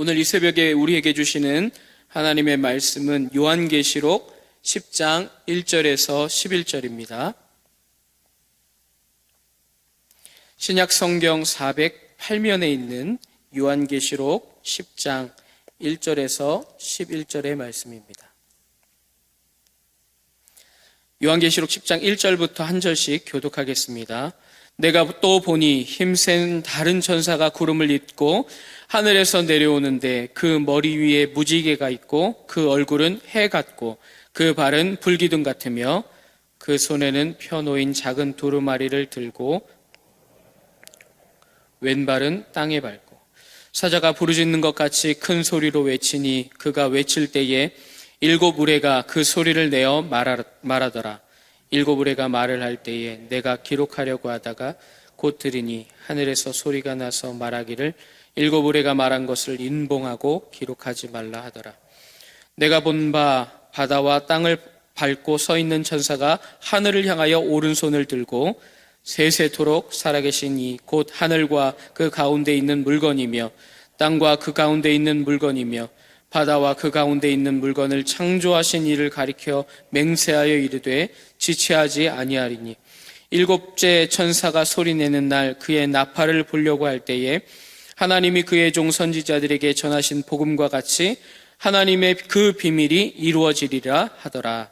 오늘 이 새벽에 우리에게 주시는 하나님의 말씀은 요한계시록 10장 1절에서 11절입니다. 신약 성경 408면에 있는 요한계시록 10장 1절에서 11절의 말씀입니다. 요한계시록 10장 1절부터 한 절씩 교독하겠습니다. 내가 또 보니 힘센 다른 천사가 구름을 잇고 하늘에서 내려오는데 그 머리 위에 무지개가 있고 그 얼굴은 해 같고 그 발은 불기둥 같으며 그 손에는 펴놓인 작은 두루마리를 들고 왼발은 땅에 밟고 사자가 부르짖는 것 같이 큰 소리로 외치니 그가 외칠 때에 일곱 우레가 그 소리를 내어 말하, 말하더라. 일곱 우레가 말을 할 때에 내가 기록하려고 하다가 곧 들으니 하늘에서 소리가 나서 말하기를 일곱 우레가 말한 것을 인봉하고 기록하지 말라 하더라. 내가 본 바 바다와 땅을 밟고 서 있는 천사가 하늘을 향하여 오른손을 들고 세세토록 살아계신 이 곧 하늘과 그 가운데 있는 물건이며 땅과 그 가운데 있는 물건이며 바다와 그 가운데 있는 물건을 창조하신 이를 가리켜 맹세하여 이르되 지체하지 아니하리니 일곱째 천사가 소리내는 날 그의 나팔을 불려고 할 때에 하나님이 그의 종 선지자들에게 전하신 복음과 같이 하나님의 그 비밀이 이루어지리라 하더라.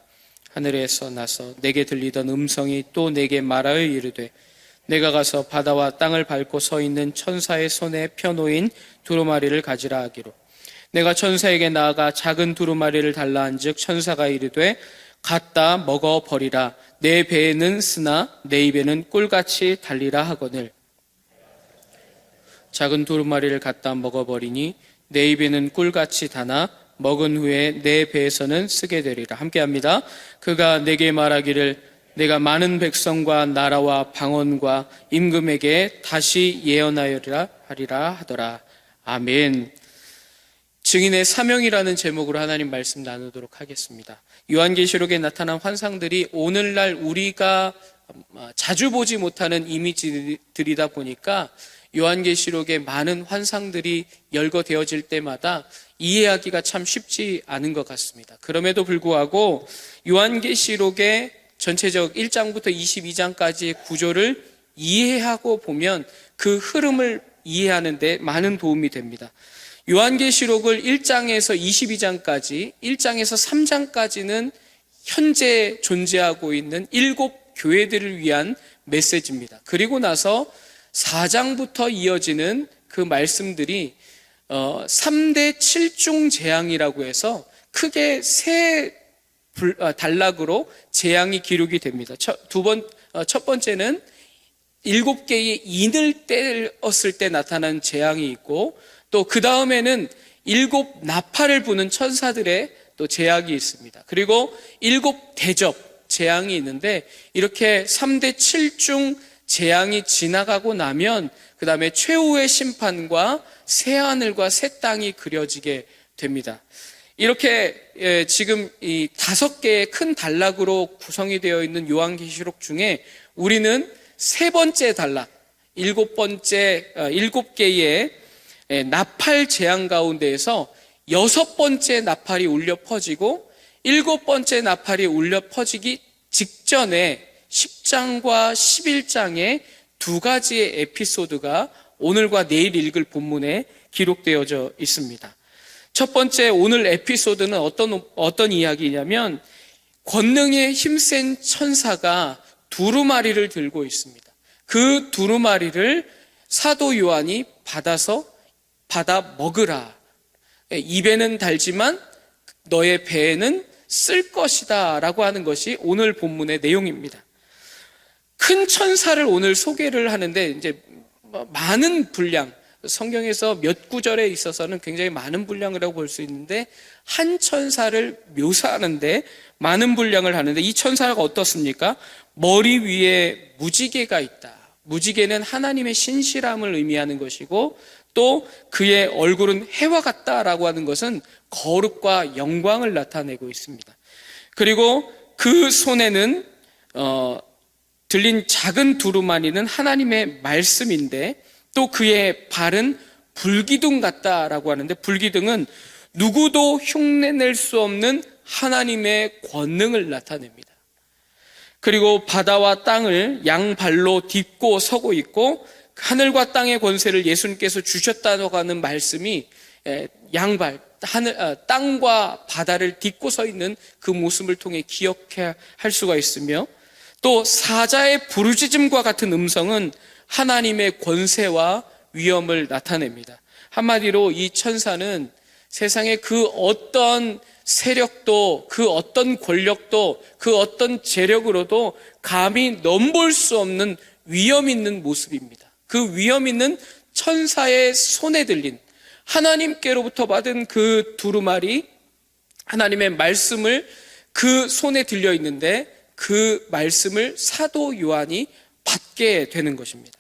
하늘에서 나서 내게 들리던 음성이 또 내게 말하여 이르되 내가 가서 바다와 땅을 밟고 서 있는 천사의 손에 펴놓인 두루마리를 가지라 하기로 내가 천사에게 나아가 작은 두루마리를 달라 한즉 천사가 이르되 갖다 먹어 버리라 내 배에는 쓰나 내 입에는 꿀같이 달리라 하거늘 작은 두루마리를 갖다 먹어 버리니 내 입에는 꿀같이 다나 먹은 후에 내 배에서는 쓰게 되리라. 함께 합니다. 그가 내게 말하기를 내가 많은 백성과 나라와 방언과 임금에게 다시 예언하여리라 하리라 하더라. 아멘. 증인의 사명이라는 제목으로 하나님 말씀 나누도록 하겠습니다. 요한계시록에 나타난 환상들이 오늘날 우리가 자주 보지 못하는 이미지들이다 보니까 요한계시록에 많은 환상들이 열거되어질 때마다 이해하기가 참 쉽지 않은 것 같습니다. 그럼에도 불구하고 요한계시록의 전체적 1장부터 22장까지의 구조를 이해하고 보면 그 흐름을 이해하는데 많은 도움이 됩니다. 요한계시록을 1장에서 22장까지, 1장에서 3장까지는 현재 존재하고 있는 일곱 교회들을 위한 메시지입니다. 그리고 나서 4장부터 이어지는 그 말씀들이 어, 3대 7중 재앙이라고 해서 크게 세 불, 아, 단락으로 재앙이 기록이 됩니다. 첫, 두 번, 어, 첫 번째는 일곱 개의 인을 떼었을 때 나타난 재앙이 있고 또 그 다음에는 일곱 나팔을 부는 천사들의 또 재앙이 있습니다. 그리고 일곱 대접 재앙이 있는데 이렇게 3대 7중 재앙이 지나가고 나면 그 다음에 최후의 심판과 새 하늘과 새 땅이 그려지게 됩니다. 이렇게 예, 지금 이 다섯 개의 큰 단락으로 구성이 되어 있는 요한계시록 중에 우리는 세 번째 단락, 일곱 번째 어, 일곱 개의 예, 나팔 재앙 가운데에서 여섯 번째 나팔이 울려 퍼지고 일곱 번째 나팔이 울려 퍼지기 직전에 10장과 11장의 두 가지의 에피소드가 오늘과 내일 읽을 본문에 기록되어져 있습니다. 첫 번째 오늘 에피소드는 어떤, 어떤 이야기냐면 권능에 힘센 천사가 두루마리를 들고 있습니다. 그 두루마리를 사도 요한이 받아서 받아 먹으라. 입에는 달지만 너의 배에는 쓸 것이다. 라고 하는 것이 오늘 본문의 내용입니다. 큰 천사를 오늘 소개를 하는데 이제 뭐 많은 분량 성경에서 몇 구절에 있어서는 굉장히 많은 분량이라고 볼 수 있는데 한 천사를 묘사하는데 많은 분량을 하는데 이 천사가 어떻습니까? 머리 위에 무지개가 있다. 무지개는 하나님의 신실함을 의미하는 것이고 또 그의 얼굴은 해와 같다라고 하는 것은 거룩과 영광을 나타내고 있습니다. 그리고 그 손에는 어, 들린 작은 두루마리는 하나님의 말씀인데 또 그의 발은 불기둥 같다라고 하는데 불기둥은 누구도 흉내낼 수 없는 하나님의 권능을 나타냅니다. 그리고 바다와 땅을 양발로 딛고 서고 있고 하늘과 땅의 권세를 예수님께서 주셨다고 하는 말씀이 에, 양발 하늘 아, 땅과 바다를 딛고 서 있는 그 모습을 통해 기억해야 할 수가 있으며 또 사자의 부르짖음과 같은 음성은 하나님의 권세와 위엄을 나타냅니다. 한마디로 이 천사는 세상의 그 어떤 세력도 그 어떤 권력도 그 어떤 재력으로도 감히 넘볼 수 없는 위엄 있는 모습입니다. 그 위엄 있는 천사의 손에 들린 하나님께로부터 받은 그 두루마리 하나님의 말씀을 그 손에 들려 있는데 그 말씀을 사도 요한이 받게 되는 것입니다.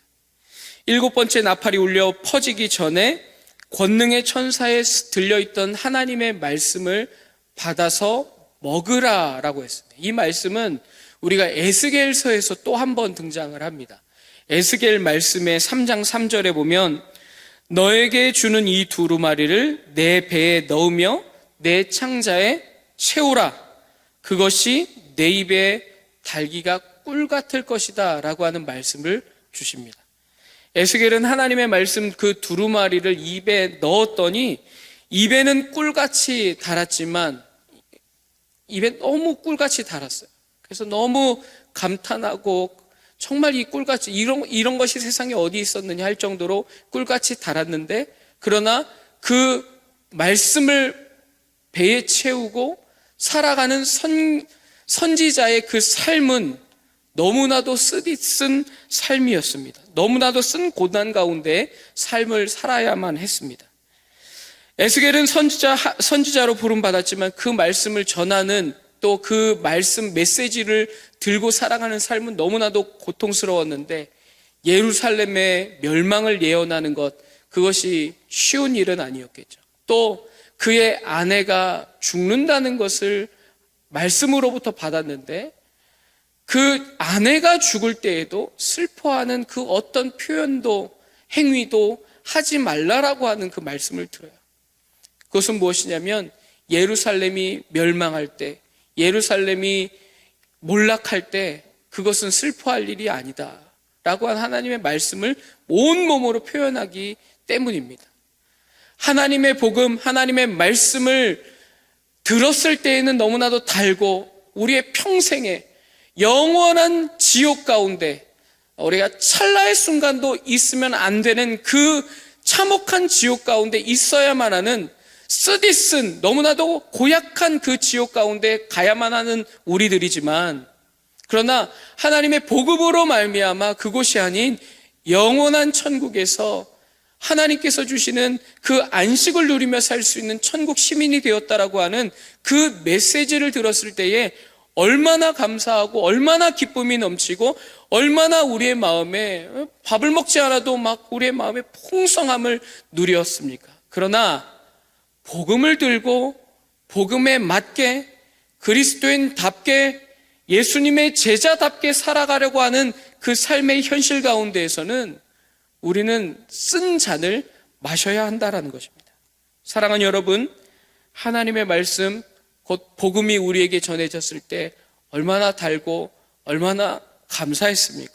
일곱 번째 나팔이 울려 퍼지기 전에 권능의 천사에 들려 있던 하나님의 말씀을 받아서 먹으라라고 했습니다. 이 말씀은 우리가 에스겔서에서 또 한 번 등장을 합니다. 에스겔 말씀의 3장 3절에 보면 너에게 주는 이 두루마리를 내 배에 넣으며 내 창자에 채우라. 그것이 내 입에 달기가 꿀 같을 것이다. 라고 하는 말씀을 주십니다. 에스겔은 하나님의 말씀 그 두루마리를 입에 넣었더니 입에는 꿀같이 달았지만 입에 너무 꿀같이 달았어요. 그래서 너무 감탄하고 정말 이 꿀같이 이런 이런 것이 세상에 어디 있었느냐 할 정도로 꿀같이 달았는데 그러나 그 말씀을 배에 채우고 살아가는 선 선지자의 그 삶은 너무나도 쓰디쓴 삶이었습니다. 너무나도 쓴 고난 가운데 삶을 살아야만 했습니다. 에스겔은 선지자, 선지자로 부름받았지만 그 말씀을 전하는 또 그 말씀 메시지를 들고 살아가는 삶은 너무나도 고통스러웠는데 예루살렘의 멸망을 예언하는 것, 그것이 쉬운 일은 아니었겠죠. 또 그의 아내가 죽는다는 것을 말씀으로부터 받았는데 그 아내가 죽을 때에도 슬퍼하는 그 어떤 표현도 행위도 하지 말라라고 하는 그 말씀을 들어요. 그것은 무엇이냐면 예루살렘이 멸망할 때, 예루살렘이 몰락할 때 그것은 슬퍼할 일이 아니다. 라고 한 하나님의 말씀을 온 몸으로 표현하기 때문입니다. 하나님의 복음, 하나님의 말씀을 들었을 때에는 너무나도 달고 우리의 평생에 영원한 지옥 가운데 우리가 찰나의 순간도 있으면 안 되는 그 참혹한 지옥 가운데 있어야만 하는 쓰디쓴 너무나도 고약한 그 지옥 가운데 가야만 하는 우리들이지만 그러나 하나님의 복음으로 말미암아 그곳이 아닌 영원한 천국에서 하나님께서 주시는 그 안식을 누리며 살 수 있는 천국 시민이 되었다라고 하는 그 메시지를 들었을 때에 얼마나 감사하고 얼마나 기쁨이 넘치고 얼마나 우리의 마음에 밥을 먹지 않아도 막 우리의 마음에 풍성함을 누렸습니까? 그러나 복음을 들고 복음에 맞게 그리스도인답게 예수님의 제자답게 살아가려고 하는 그 삶의 현실 가운데에서는 우리는 쓴 잔을 마셔야 한다라는 것입니다. 사랑하는 여러분, 하나님의 말씀, 곧 복음이 우리에게 전해졌을 때 얼마나 달고 얼마나 감사했습니까?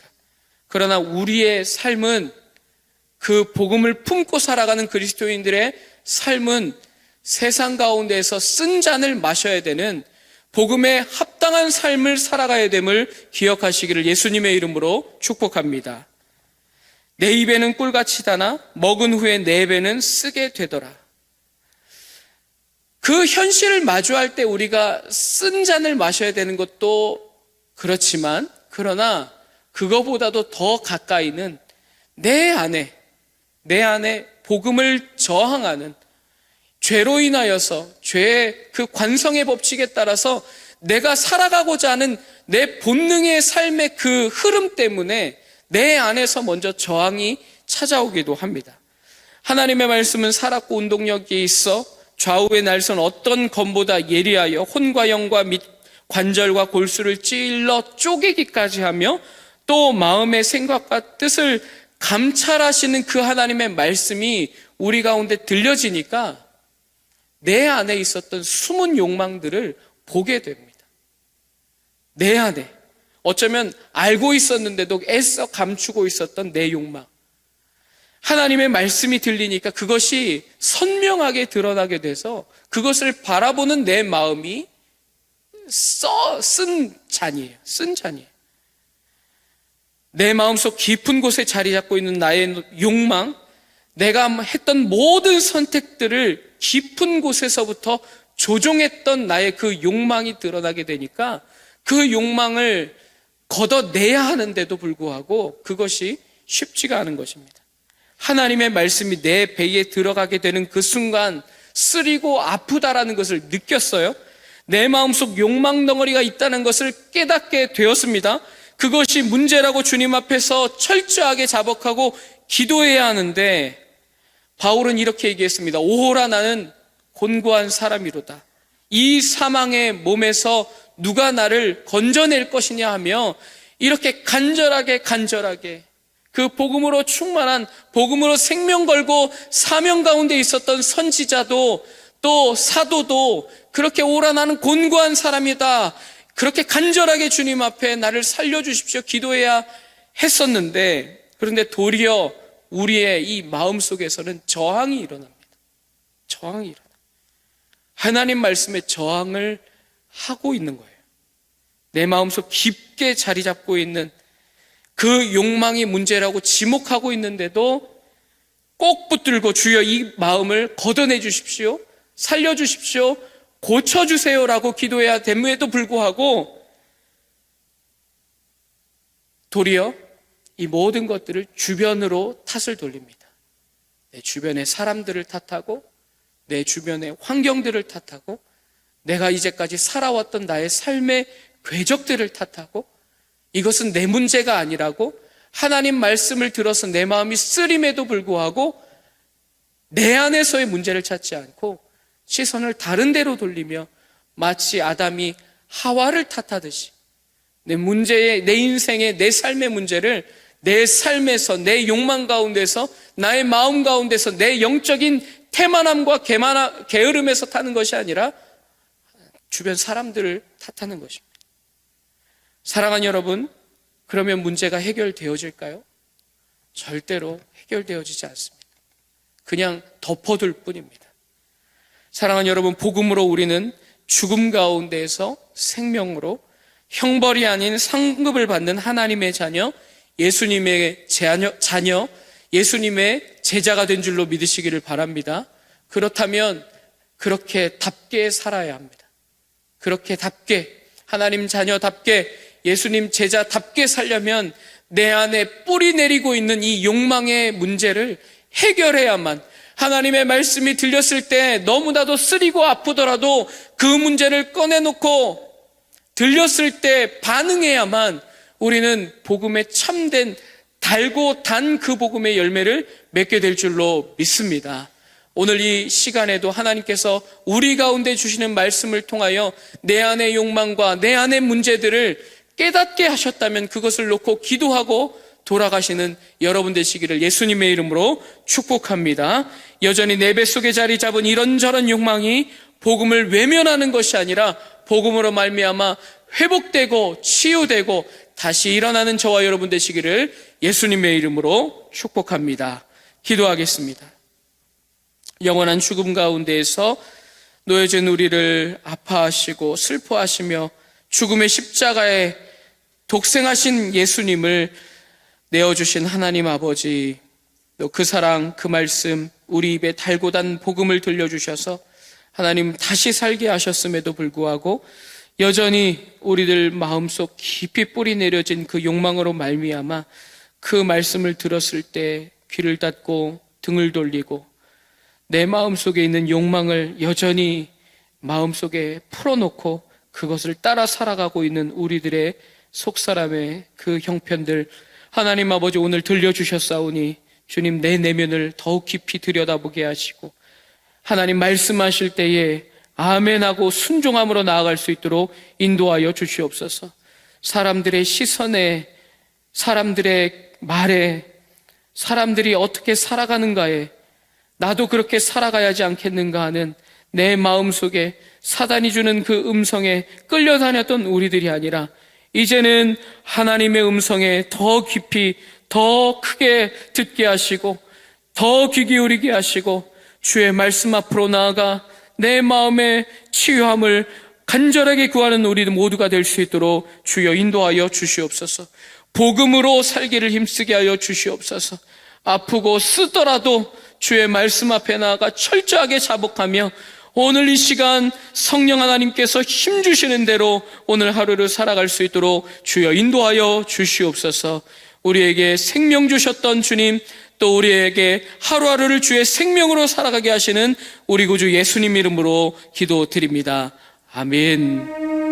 그러나 우리의 삶은 그 복음을 품고 살아가는 그리스도인들의 삶은 세상 가운데에서 쓴 잔을 마셔야 되는 복음에 합당한 삶을 살아가야 됨을 기억하시기를 예수님의 이름으로 축복합니다. 내 입에는 꿀같이 다나 먹은 후에 내 배는 쓰게 되더라. 그 현실을 마주할 때 우리가 쓴 잔을 마셔야 되는 것도 그렇지만 그러나 그거보다도 더 가까이는 내 안에 내 안에 복음을 저항하는 죄로 인하여서 죄의 그 관성의 법칙에 따라서 내가 살아가고자 하는 내 본능의 삶의 그 흐름 때문에 내 안에서 먼저 저항이 찾아오기도 합니다. 하나님의 말씀은 살았고 운동력이 있어 좌우의 날선 어떤 검보다 예리하여 혼과 영과 및 관절과 골수를 찔러 쪼개기까지 하며 또 마음의 생각과 뜻을 감찰하시는 그 하나님의 말씀이 우리 가운데 들려지니까 내 안에 있었던 숨은 욕망들을 보게 됩니다. 내 안에. 어쩌면 알고 있었는데도 애써 감추고 있었던 내 욕망. 하나님의 말씀이 들리니까 그것이 선명하게 드러나게 돼서 그것을 바라보는 내 마음이 써, 쓴 잔이에요. 쓴 잔이에요. 내 마음속 깊은 곳에 자리 잡고 있는 나의 욕망, 내가 했던 모든 선택들을 깊은 곳에서부터 조종했던 나의 그 욕망이 드러나게 되니까 그 욕망을 걷어내야 하는데도 불구하고 그것이 쉽지가 않은 것입니다. 하나님의 말씀이 내 배에 들어가게 되는 그 순간 쓰리고 아프다라는 것을 느꼈어요. 내 마음속 욕망 덩어리가 있다는 것을 깨닫게 되었습니다. 그것이 문제라고 주님 앞에서 철저하게 자복하고 기도해야 하는데 바울은 이렇게 얘기했습니다. 오호라 나는 곤고한 사람이로다. 이 사망의 몸에서 누가 나를 건져낼 것이냐 하며 이렇게 간절하게 간절하게 그 복음으로 충만한 복음으로 생명 걸고 사명 가운데 있었던 선지자도 또 사도도 그렇게 오라 나는 곤고한 사람이다. 그렇게 간절하게 주님 앞에 나를 살려주십시오. 기도해야 했었는데 그런데 도리어 우리의 이 마음 속에서는 저항이 일어납니다. 저항이 일어나. 하나님 말씀에 저항을 하고 있는 거예요. 내 마음속 깊게 자리 잡고 있는 그 욕망이 문제라고 지목하고 있는데도 꼭 붙들고 주여 이 마음을 걷어내 주십시오. 살려 주십시오. 고쳐 주세요라고 기도해야 됨에도 불구하고 도리어 이 모든 것들을 주변으로 탓을 돌립니다. 내 주변의 사람들을 탓하고 내 주변의 환경들을 탓하고 내가 이제까지 살아왔던 나의 삶의 궤적들을 탓하고 이것은 내 문제가 아니라고 하나님 말씀을 들어서 내 마음이 쓰림에도 불구하고 내 안에서의 문제를 찾지 않고 시선을 다른 데로 돌리며 마치 아담이 하와를 탓하듯이 내 문제의, 내 인생의, 내 삶의 문제를 내 삶에서, 내 욕망 가운데서, 나의 마음 가운데서, 내 영적인 태만함과 개만함, 게으름에서 타는 것이 아니라 주변 사람들을 탓하는 것입니다. 사랑하는 여러분, 그러면 문제가 해결되어질까요? 절대로 해결되어지지 않습니다. 그냥 덮어둘 뿐입니다. 사랑하는 여러분, 복음으로 우리는 죽음 가운데에서 생명으로 형벌이 아닌 상급을 받는 하나님의 자녀, 예수님의 자녀, 자녀, 예수님의 제자가 된 줄로 믿으시기를 바랍니다. 그렇다면 그렇게 답게 살아야 합니다. 그렇게 답게, 하나님 자녀답게, 예수님 제자답게 살려면 내 안에 뿌리 내리고 있는 이 욕망의 문제를 해결해야만 하나님의 말씀이 들렸을 때 너무나도 쓰리고 아프더라도 그 문제를 꺼내놓고 들렸을 때 반응해야만 우리는 복음에 참된 달고 단 그 복음의 열매를 맺게 될 줄로 믿습니다. 오늘 이 시간에도 하나님께서 우리 가운데 주시는 말씀을 통하여 내 안의 욕망과 내 안의 문제들을 깨닫게 하셨다면 그것을 놓고 기도하고 돌아가시는 여러분 되시기를 예수님의 이름으로 축복합니다. 여전히 내 뱃속에 자리 잡은 이런저런 욕망이 복음을 외면하는 것이 아니라 복음으로 말미암아 회복되고 치유되고 다시 일어나는 저와 여러분 되시기를 예수님의 이름으로 축복합니다. 기도하겠습니다. 영원한 죽음 가운데에서 놓여진 우리를 아파하시고 슬퍼하시며 죽음의 십자가에 독생하신 예수님을 내어주신 하나님 아버지, 또 그 사랑, 그 말씀, 우리 입에 달고 단 복음을 들려주셔서 하나님 다시 살게 하셨음에도 불구하고 여전히 우리들 마음속 깊이 뿌리 내려진 그 욕망으로 말미암아 그 말씀을 들었을 때 귀를 닫고 등을 돌리고 내 마음속에 있는 욕망을 여전히 마음속에 풀어놓고 그것을 따라 살아가고 있는 우리들의 속사람의 그 형편들 하나님 아버지 오늘 들려주셨사오니 주님 내 내면을 더욱 깊이 들여다보게 하시고 하나님 말씀하실 때에 아멘하고 순종함으로 나아갈 수 있도록 인도하여 주시옵소서. 사람들의 시선에, 사람들의 말에, 사람들이 어떻게 살아가는가에 나도 그렇게 살아가야지 않겠는가 하는 내 마음 속에 사단이 주는 그 음성에 끌려다녔던 우리들이 아니라 이제는 하나님의 음성에 더 깊이 더 크게 듣게 하시고 더 귀 기울이게 하시고 주의 말씀 앞으로 나아가 내 마음의 치유함을 간절하게 구하는 우리 모두가 될 수 있도록 주여 인도하여 주시옵소서. 복음으로 살기를 힘쓰게 하여 주시옵소서. 아프고 쓰더라도 주의 말씀 앞에 나아가 철저하게 자복하며 오늘 이 시간 성령 하나님께서 힘 주시는 대로 오늘 하루를 살아갈 수 있도록 주여 인도하여 주시옵소서. 우리에게 생명 주셨던 주님 또 우리에게 하루하루를 주의 생명으로 살아가게 하시는 우리 구주 예수님 이름으로 기도드립니다. 아멘.